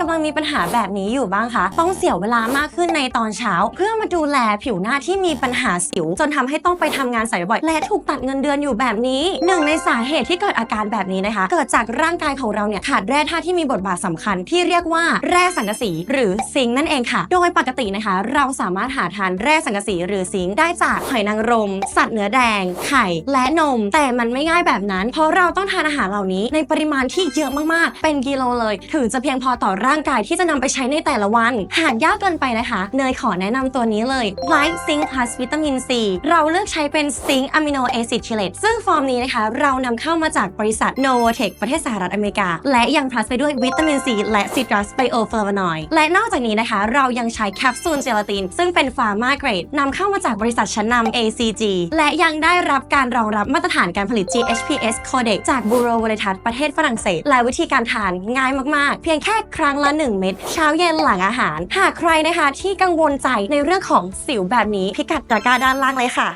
กำลังมีปัญหาแบบนี้อยู่บ้างคะ ต้องเสียเวลามากขึ้นในตอนเช้า เพื่อมาดูแลผิวหน้าที่มีปัญหาสิว จนทำให้ต้องไปทำงานสายบ่อยและถูกตัดเงินเดือนอยู่แบบนี้หนึ่งในสาเหตุที่เกิดอาการแบบนี้นะคะ เกิดจากร่างกายของเราเนี่ยขาดแร่ธาตุที่มีบทบาทสำคัญ ที่เรียกว่าแร่สังกะสีหรือซิงค์นั่นเองค่ะ โดยปกตินะคะ เราสามารถหาทานแร่สังกะสีหรือซิงค์ได้จากหอยนางรม สัตว์เนื้อแดง ไข่ และนม แต่มันไม่ง่ายแบบนั้น เพราะเราต้องทานอาหารเหล่านี้ในปริมาณที่เยอะมากๆ เป็นกิโลเลย ถึงจะเพียงพอต่อร่างกายที่จะนำไปใช้ในแต่ละวัน หากยากเกินไปนะคะ เนยขอแนะนำตัวนี้เลย White Zinc Plus วิตามิน C เราเลือกใช้เป็น Zinc Amino Acid Chelate ซึ่งฟอร์มนี้นะคะ เรานำเข้ามาจากบริษัท Novotech ประเทศสหรัฐอเมริกา และยัง plus ไปด้วยวิตามิน C และ Citrus Bioflavonoid และนอกจากนี้นะคะ เรายังใช้แคปซูลเจลาติน ซึ่งเป็นฟาร์มาเกรดนำเข้ามาจากบริษัทชั้นนำ ACG และยังได้รับการรองรับมาตรฐานการผลิต GHPS Codec จาก Bureau Veritas ประเทศฝรั่งเศส และวิธีการทานง่ายมากๆ เพียงแค่ครั้งละ 1 เม็ดเช้าเย็นหลังอาหาร หากใครนะคะที่กังวลใจในเรื่องของสิวแบบนี้พิกัดตะกร้าด้านล่างเลยค่ะ